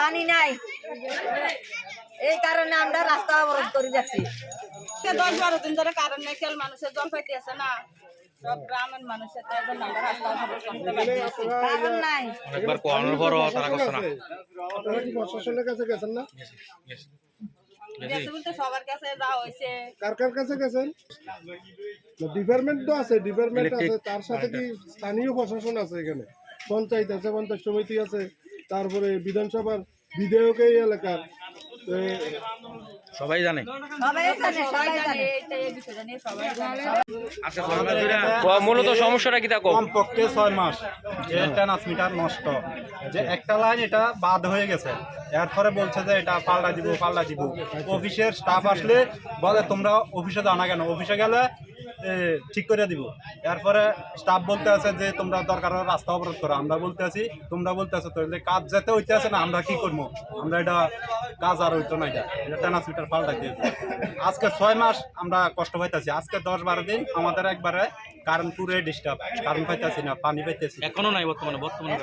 পানি নাই। এই কারণে আমরা রাস্তা অবরোধ করে যাচ্ছি। দশ বারো দিন ধরে কারণ নেই খেল মানুষের জল পাইতে আছে না। সব গ্রামের মানুষের আমরা রাস্তা অবরোধ করতে বাধ্য কারণ নাই। একবার কোয়ানোর পরও তারা করছে না। আপনারা কি প্রশাসনের কাছে গেছেন না সবার কাছে যাওয়া হয়েছে। কার কার কাছে গেছেন? ডিপার্টমেন্ট তো আছে ডিপার্টমেন্ট আছে তার সাথে কি স্থানীয় প্রশাসন আছে এখানে? পঞ্চায়েত আছে পঞ্চায়েত সমিতি আছে। তারপরে বিধানসভার বিধায়ক এই এলাকার। সবাই জানে? সবাই জানে সবাই জানে এইটা এই বিষয়টা নিয়ে সবাই জানে। আজকে মূলত সমস্যাটা কি তা কম কমপক্ষে ছয় মাস যে ট্রান্সমিটার নষ্ট। যে একটা লাইন এটা বাদ হয়ে গেছে। এরপরে বলছে যে এটা পাল্টা দিব পাল্টা দিব। অফিসের স্টাফ আসলে বলে তোমরা অফিসে যাও না কেন? অফিসে গেলে ঠিক করে দিব। এরপরে স্টাফ বলতে আছে যে তোমরা দরকার হলে রাস্তা অবরোধ করো। আমরা বলতে আছি তোমরা বলতে আছো তো যে কাজ যেতে হইতে আছে না আমরা কি করব? আমরা এটা কাজ আর হইতো না এটা। এটা ট্রান্সমিটার পাল্টা দিয়ে আজকে ছয় মাস আমরা কষ্ট পাইতেছি। আজকে দশ বারো দিন আমাদের একবারে কারেন্ট পুরে ডিস্টার্ব কারেন্ট পাইতেছি না পানি পাইতেছি এখনও নাই বর্তমানে বর্তমানে